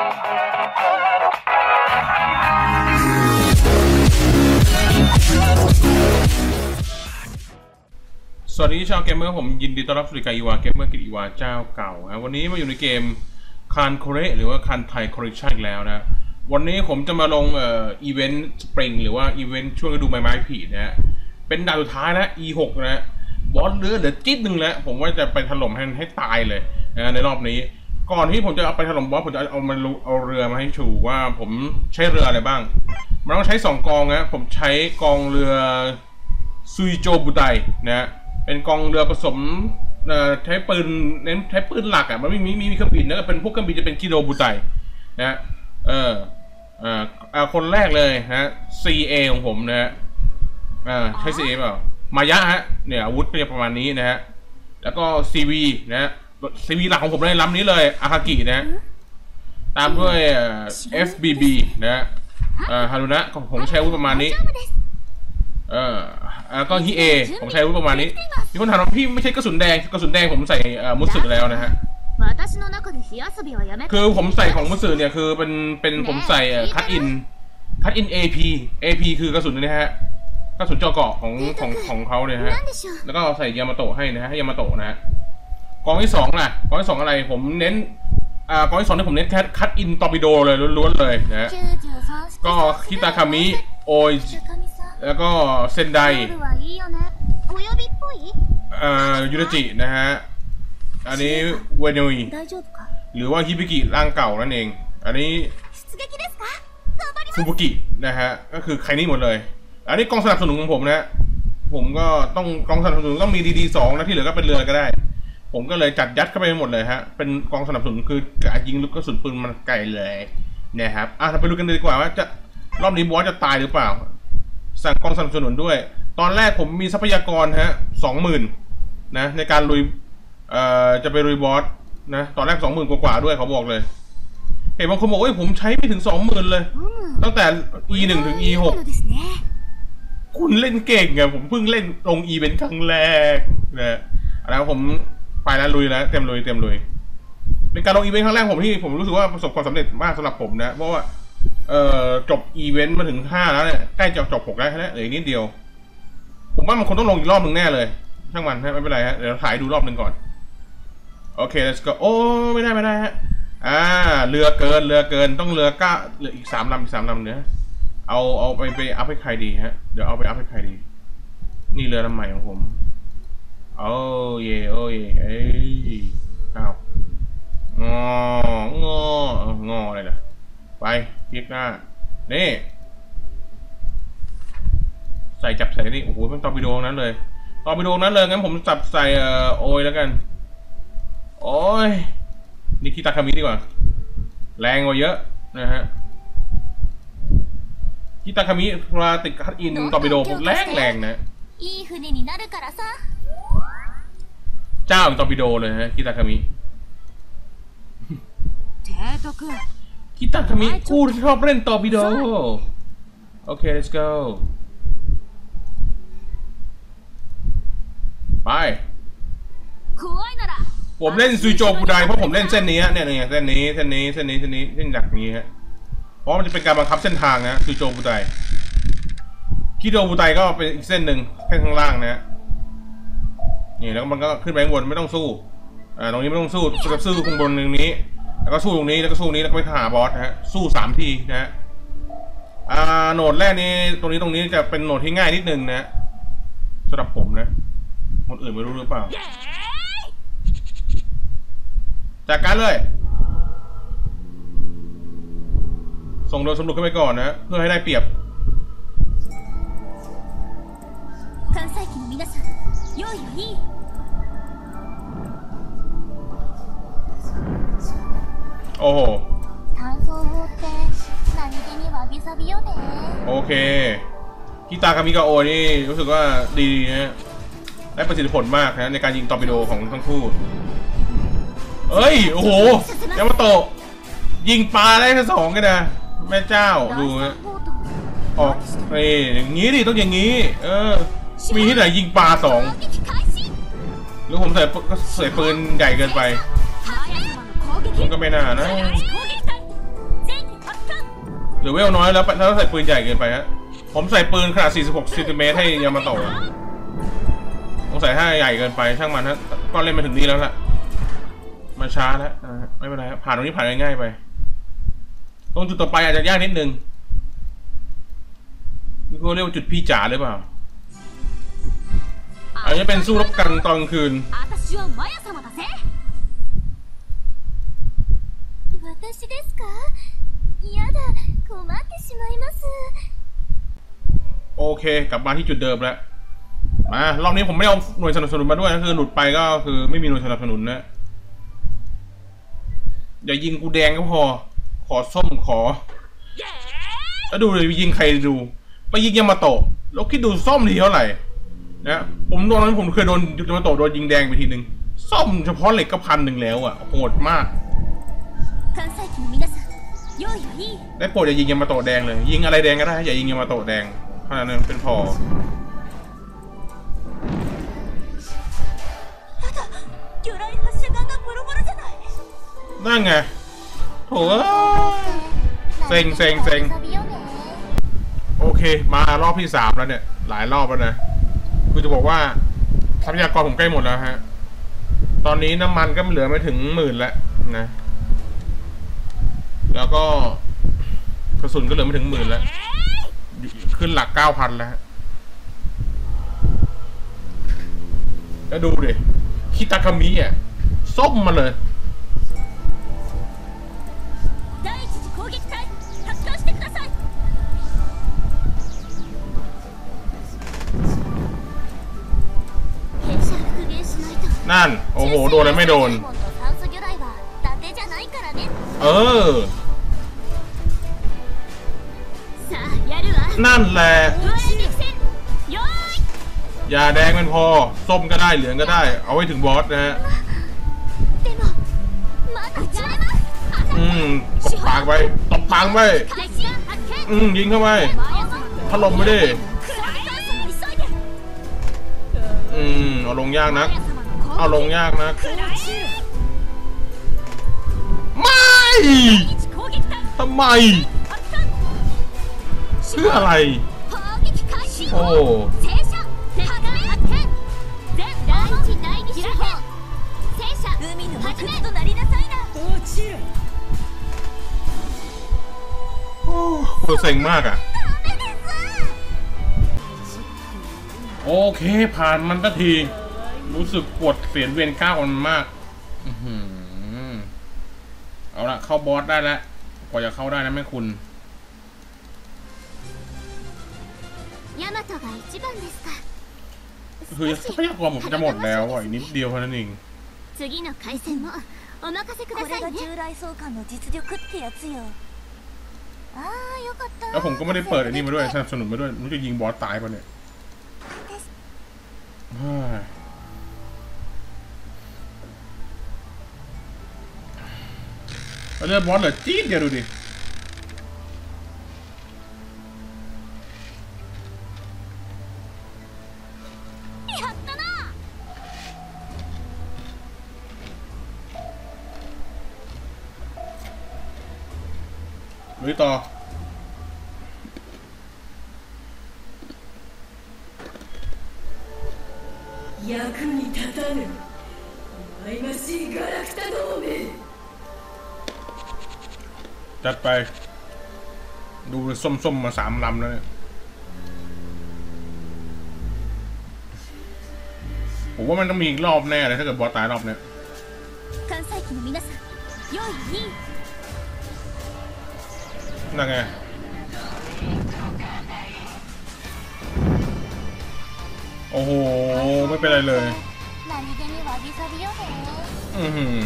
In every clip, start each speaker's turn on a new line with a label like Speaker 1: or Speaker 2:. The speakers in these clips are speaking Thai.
Speaker 1: สวัสดีชาวเกมเมอร์ผมยินดีต้อนรับสู่รายการอีวาเกมเมอร์กิจอีวาเจ้าเก่านะวันนี้มาอยู่ในเกมคานโคเรหรือว่าคานไทยคอร์เรชันอีกแล้วนะ วันนี้ผมจะมาลงเอ่ออีเวนต์สปริงหรือว่าอีเวนต์ช่วงฤดูใบไม้ผลินะฮะเป็นด่านสุดท้ายนะ E6 นะฮะบอสเลือเหลือจิ๊ดหนึ่งแล้ว ผมว่าจะไปถล่มให้ให้ตายเลยนะในรอบนี้ ก่อนที่ผมจะเอาไปถล่มบอสผมจะเอามาลุเอาเรือมาให้ชูว่าผมใช้เรืออะไรบ้าง มันต้องใช้สองกองนะผมใช้กองเรือซุยโจบุไดนะฮะเป็นกองเรือผสมใช้ปืนเน้นใช้ปืนหลักอะมันไม่มีมีมีเครื่องบินนะเป็นพวกเครื่องบินจะเป็นกิโดบุไดนะฮะเออเอ่อเอ่อคนแรกเลยนะ CA ของผมนะฮะอ่าใช้ CA เปล่ามายะฮะเนี่ยอาวุธก็จะประมาณนี้นะฮะแล้วก็ CV นะฮะ ซีวีหลักของผมในลำนี้เลยอาคากินะ ตามด้วย FBB นะฮารุนะของผมใช้วุธประมาณนี้ เอ่อแล้วก็ฮิเอผมใช้วุธประมาณนี้ มีคนถามว่าพี่ไม่ใช่กระสุนแดงกระสุนแดงผมใส่มุสึแล้วนะฮะคือผมใส่ของมุสึเนี่ยคือเป็นเป็นผมใส่คัตอินคัตอิน AP AP คือกระสุนนะฮะกระสุนจอเกาะของของของเขาเนี่ยฮะแล้วก็ใส่ยามาโตให้นะฮะยามาโตนะฮะ กองที่สองน่ะกองที่สองอะไรผมเน้นอ่ากองที่สองที่ผมเน้นแค่คัดอินตอร์ปิโดเลยล้วนๆเลยนะฮะก็คิตาคามิโอยแล้วก็เซนไดอ่ายูรจินะฮะอันนี้เวนุยหรือว่าฮิบิกิร่างเก่านั่นเอง อันนี้ฟูบุกินะฮะก็คือใครนี่หมดเลย อันนี้กองสนับสนุนของผมนะผมก็ต้องกองสนับสนุนต้องมีดีดีสองนะที่เหลือก็เป็นเรือก็ได้ ผมก็เลยจัดยัดเข้าไปหมดเลยฮะ เป็นกองสนับสนุนคือการยิงลูกกระสุนปืนมันไกลเลยนะครับอะเราไปดูกันดีกว่าว่าจะรอบนี้บอสจะตายหรือเปล่า สั่งกองสนับสนุนด้วย ตอนแรกผมมีทรัพยากรฮะสองหมื่นนะในการลุยเอ่อจะไปลุยบอสนะตอนแรกสองหมื่นกว่าๆด้วยเขาบอกเลยเห็นบางคนบอกว่าผมใช้ไม่ถึงสองหมื่นเลย ตั้งแต่ e หนึ่งถึง e หกคุณเล่นเก่งไงผมเพิ่งเล่นลง e เป็นครั้งแรกนะแล้วผม ไปแล้วลุยแล้วเต็มลุยเต็มลุยเป็นการลงอีเวนต์ครั้งแรกผมที่ผมรู้สึกว่าประสบความสำเร็จมากสำหรับผมนะ เพราะว่าเอ่อจบอีเวนต์มาถึงห้าแล้วเนี่ยใกล้จะจบหกแล้วนะเหลืออีกนิดเดียว ผมว่ามันคงต้องลงอีกรอบหนึ่งแน่เลย ช่างมันฮะไม่เป็นไรฮะเดี๋ยวถ่ายดูรอบหนึ่งก่อน โอเค let's go โอ้ไม่ได้ไม่ได้ฮะอ่าเรือเกินเรือเกินต้องเรือก้าเหลืออีกสามลำอีกสามลำเนี่ยเอาเอาไปไปอัพให้ใครดีฮะเดี๋ยวเอาไปอัพให้ใครดี นี่เรือลำใหม่ของผม โอ้เย่โอ้เย่เอ้ยอ้าวงององออะไรล่ะ ไปพลิกหน้า นี่ ใส่จับใส่นี่ โอ้โหเป็นตอร์ปิโดนั้นเลย ตอร์ปิโดนั้นเลย งั้นผมจับใส่เอ่อโอยแล้วกัน โอ้ย นี่คิตาคามิดีกว่า แรงกว่าเยอะนะฮะคิตาคามิเวลาติดคัดอินตอร์ปิโดผมแรงแรงนะ
Speaker 2: いい船になるからさ
Speaker 1: เจ้าของตอร์ปิโดเลยฮะคิตาคามิคิตาคามิพูดที่ชอบเล่นตอปิโดโอเค let's go ไปผมเล่นซูโจกูไดเพราะผมเล่นเส้นนี้เนี่ยเนี่ยเส้นนี้เส้นนี้เส้นนี้เส้นนี้เส้นหลักนี้ฮะเพราะมันจะเป็นการบังคับเส้นทางนะซูโจกูไดคิโดบูไดก็เป็นอีกเส้นหนึ่งแค่ข้างล่างนะฮะ นี่แล้วมันก็ขึ้นไปข้างบนไม่ต้องสู้อ่าตรงนี้ไม่ต้องสู้จะสู้ข้างบนตรงนี้ แล้วก็สู้ตรงนี้แล้วก็สู้นี้แล้วก็ไปหาบอสนะฮะสู้สามทีนะฮะอ่าโหนดแรกนี้ตรงนี้ตรงนี้จะเป็นโหนดที่ง่ายนิดนึงนะฮะสำหรับผมนะคนอื่นไม่รู้หรือเปล่า จากการเลย ส่งโดยสำรวจขึ้นไปก่อนนะ เพื่อให้ได้เปรียบ
Speaker 2: 関西機の皆さん用意はいい
Speaker 1: โอ้โหโอเคกีตากามิกาโอนี่รู้สึกว่าดีนะฮะได้ประสิทธิผลมากนะในการยิงตอร์ปิโดของทั้งคู่ เอ้ย โอ้โหยามาโตะยิงปลาได้แค่สองกันนะแม่เจ้าดูฮะออกเอ้ยอย่างนี้ดิต้องอย่างนี้ เออ มีที่ไหนยิงปลาสองหรือผมใส่ใส่ปืนใหญ่เกินไป มันก็ไม่น่านะหรือเวลน้อยแล้วแล้วใส่ปืนใหญ่เกินไปฮะผมใส่ปืนขนาด 46ซนติเมตรให้ยามาโตะผมใส่ให้ใหญ่เกินไปช่างมันฮะก็เล่นมาถึงนี้แล้วล่ะมาช้าแล้วไม่เป็นไรผ่านตรงนี้ผ่านง่ายๆไป ตรงจุดต่อไปอาจจะยากนิดนึงนี่เขาเรียกว่าจุดพี่จ๋าหรือเปล่าอันนี้เป็นสู้รบกันตอนคืน
Speaker 3: 私はマヤ様だぜ
Speaker 2: 私ですかやだ困ってしまいます
Speaker 1: โอเค กลับมาที่จุดเดิมแล้ว มารอบนี้ผมไม่ได้เอาหน่วยสนับสนุนมาด้วยนะคือหลุดไปก็คือไม่มีหน่วยสนับสนุนนะ อย่ายิงกูแดงก็พอ ขอส้มขอ แล้วดูเลยยิงใครดู ไปยิงยามาโตะแล้วคิดดูส้มทีเท่าไหร่ นะผมโดนนั้นผมเคยโดนยามาโตะโดนยิงแดงไปทีหนึ่งส้มเฉพาะเหล็กก็พันหนึ่งแล้วอ่ะโหดมาก ได้โปรดอย่ายิงยามาโตแดงเลย ยิงอะไรแดงก็ได้อย่ายิงยามาโตแดงเท่านั้นเป็นพอนั่นไงโหเซ็งเซ็งเซ็งโอเค มารอบที่สามแล้วเนี่ย หลายรอบแล้วนะคือจะบอกว่าทรัพยากรผมใกล้หมดแล้วฮะ ตอนนี้น้ำมันก็เหลือไม่ถึงหมื่นแล้วนะ แล้วก็กระสุนก็เหลือไม่ถึงหมื่นแล้ว ขึ้นหลักเก้าพันแล้ว แล้วดูดิคิตาคามิอะส้มมาเลยนั่น โอ้โห โดนแล้วไม่โดน เออ นั่นแหละยาแดงมันพอ ส้มก็ได้เหลืองก็ได้ เอาไว้ถึงบอสนะฮะอืมตบปากไปตบปากไปอืมยิงเข้าไปถล่มไปดิอืมเอาลงยากนะเอาลงยากนะไม่ทำไม ชื่ออะไร โอ้โหเซ็งมากอะ โอเค ผ่านมันตะที รู้สึกปวดเสียนเวียนก้าวมันมากเอาละเข้าบอสได้แล้วกว่าจะเข้าได้นะแม่คุณ
Speaker 2: ヤマトが一番ですか
Speaker 1: คือทรัพยากรผมจะหมดแล้วอ่ะอีกนิดเดียวเท่านั้นเอง
Speaker 2: 次の回戦もお任せくださいね
Speaker 3: 雷総監の実力ってやつよ
Speaker 2: ああよかった
Speaker 1: แล้วผมก็ไม่ได้เปิดอันนี้มาด้วยสนับสนุนมาด้วยมันจะยิงบอสตายปะเนี่ยเฮ้ยแล้วเลือดบอสเหลือจี๊ดเดียวดูดิ
Speaker 4: 役に立たぬ忌ましいガラクタ同盟
Speaker 1: จัดไป ดูส้มๆมาสามลำแล้วเนี่ยผมว่ามันต้องมีอีกรอบแน่เลยถ้าเกิดบอสตายรอบเนี้ย
Speaker 3: 関西機の皆さん用意いい
Speaker 1: นั่นไง โอ้โห ไม่เป็นไรเลย อือหือ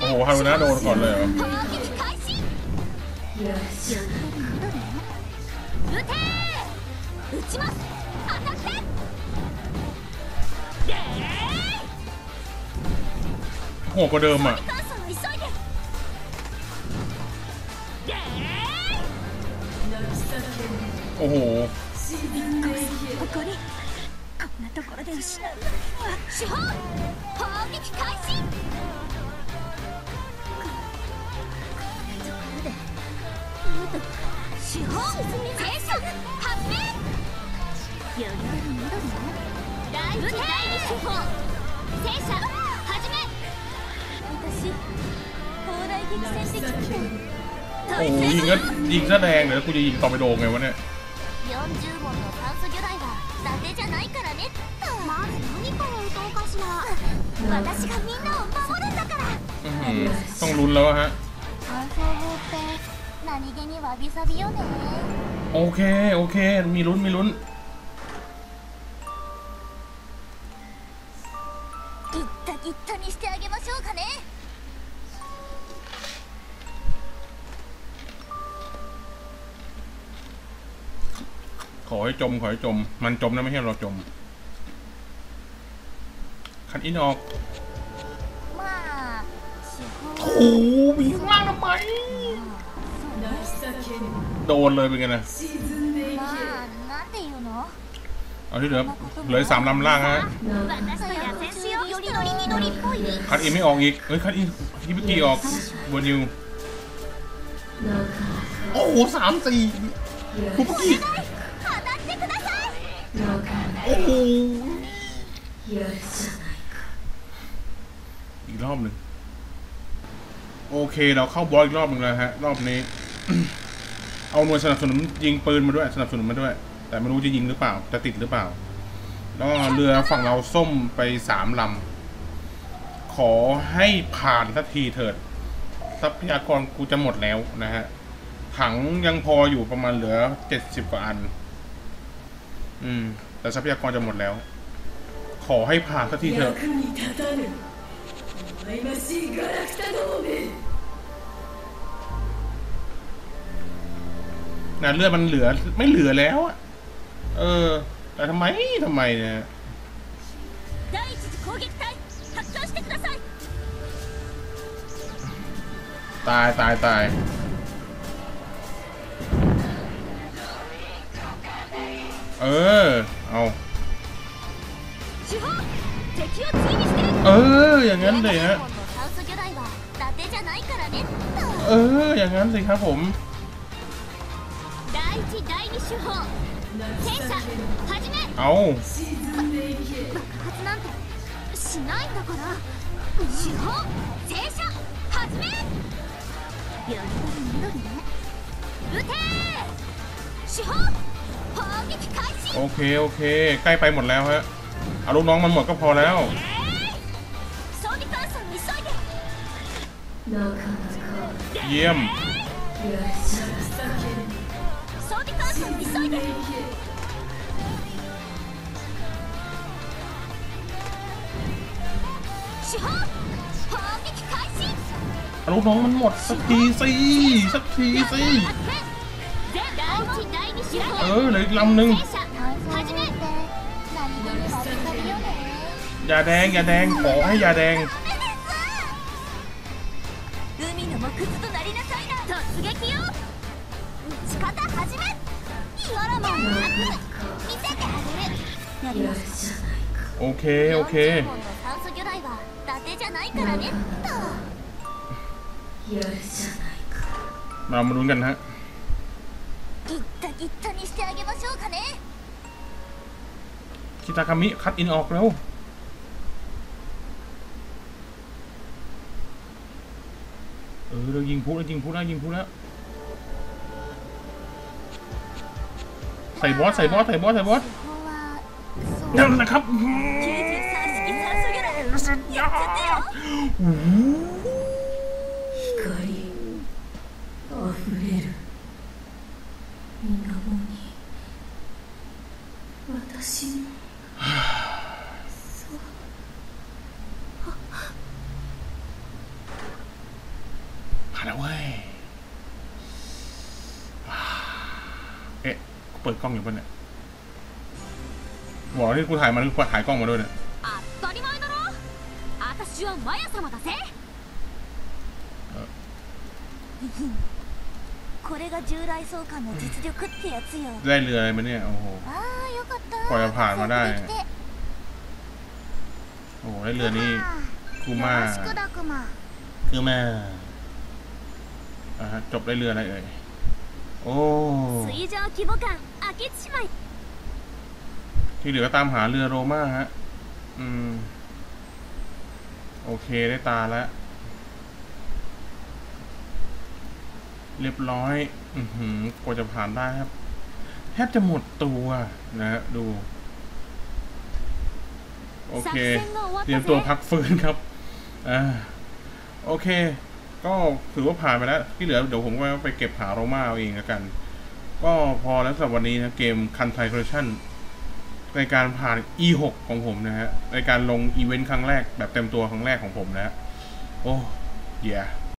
Speaker 1: โอ้โหฮารุนะโดนก่อนเลยโหรโหก็เดิมอะ おおこ
Speaker 3: こにこんなところで失う手法撃開始手法生産発明よりも戻るのライブ手法生産始め
Speaker 2: 私砲台劇戦的みた
Speaker 1: โอ้โหยิงก็ยิงซะแดงเดี๋ยวกูจะยิงต่อไปโดงไงวะเนี่ย
Speaker 2: 40問の炭素魚雷は伊達じゃないからねっとまず何から打とうかしら私がみんなを守るんだから
Speaker 1: อื้อหือต้องลุ้นแล้วอะฮะ
Speaker 2: 炭素法って何気にわびさびよね
Speaker 1: โอเค โอเค มีลุ้น มีลุ้น
Speaker 2: ギッタギッタにしてあげまし す
Speaker 1: ขอให้จม ขอให้จม มันจมนะไม่ให้เราจม คันอินออกโอ้โหมีข้างล่างทำไม โดนเลยเป็นไงนะเอาที่เหลือเหลือสามลำล่างฮะคัดอินไม่ออกอีก เฮ้ยคัดอินฮิบิกิออกบนิว โอ้โหสามสี่คุปกิ
Speaker 2: い
Speaker 1: โอ้โห
Speaker 4: やるじゃない
Speaker 1: อีกรอบหนึ่งโอเค เราเข้าบอสอีกรอบหนึ่งแล้วฮะ รอบนี้ เอาหน่วยสนับสนุนยิงปืนมาด้วย สนับสนุนมาด้วย แต่ไม่รู้จะยิงหรือเปล่า จะติดหรือเปล่า แล้วก็เรือฝั่งเราส้มไปสามลำ ขอให้ผ่านสักทีเถิด ทรัพยากรกูจะหมดแล้วนะฮะ ถังยังพออยู่ประมาณเหลือเจ็ดสิบกว่าอัน ืม แต่ทรัพยากรจะหมดแล้ว ขอให้ผ่านสักทีเถอะนะเลือดมันเหลือไม่เหลือแล้วอะเออ แต่ทำไมทำไมเนี่ยตายตายตาย เออ เอาเออ อย่างนั้นเลยฮะเออ อย่างนั้นสิครับผมเอา
Speaker 3: 手法
Speaker 1: โอเค โอเค ใกล้ไปหมดแล้วฮะอาลูกน้องมันหมดก็พอแล้วเยี่ยมอาลูกน้องมันหมดสักทีสิสักทีสิ
Speaker 2: ừ liệt long
Speaker 4: nưng già
Speaker 2: đen già
Speaker 4: đen bỏ hay già đen?
Speaker 1: Ok ok. เรามาดูกันฮะ
Speaker 2: ギッタギッタにしてあげましょうかね
Speaker 1: คิตาคามิ คัดอินออกแล้ว เออเรายิงพุแล้วยิงพุแล้วยิงพุแล้ว ใส่บอส ใส่บอส ใส่บอส ใส่บอส
Speaker 2: 手法はそう
Speaker 1: นั่นแหละครับ
Speaker 3: 93式酸素魚雷や
Speaker 4: 私の
Speaker 1: ผ่านแล้วเว้ยเอ๊ะกูเปิดกล้องอยู่ปะเนี่ยบอกที่กูถ่ายมันคือกูถ่ายกล้องมาด้วยเนี่ย
Speaker 3: 当たり前だろ私はマヤ様だぜ
Speaker 2: これが従来総監の実力ってやつよ
Speaker 1: ได้เรืออะไรมาเนี่ย โอ้โห
Speaker 2: ああよかった
Speaker 1: กว่าจะผ่านมาได้
Speaker 2: 活躍できて
Speaker 1: โอ้โหได้เรือนี่ คู
Speaker 2: よ
Speaker 1: มา
Speaker 2: ろしくだクマ
Speaker 1: คือมาอ่าฮะจบได้เรืออะไรเอ่ย โอ้
Speaker 3: 水上規模感開けちまい
Speaker 1: ที่เหลือก็ตามหาเรือโรมาฮะ อืม โอเคได้ตาแล้ว เรียบร้อย อือหือกว่าจะผ่านได้ครับ แทบจะหมดตัวนะดู โอเค เตรียมตัวพักฟื้นครับอ่าโอเค ก็ถือว่าผ่านไปแล้ว ที่เหลือเดี๋ยวผมก็ไปเก็บหาโรมาเอาเองแล้วกัน ก็พอแล้วสำหรับวันนี้นะ เกมคันไทคอร์ชั่นในการผ่าน E6 ของผมนะฮะในการลงอีเวนต์ครั้งแรกแบบเต็มตัวครั้งแรกของผมนะฮะโอ้เย yeah.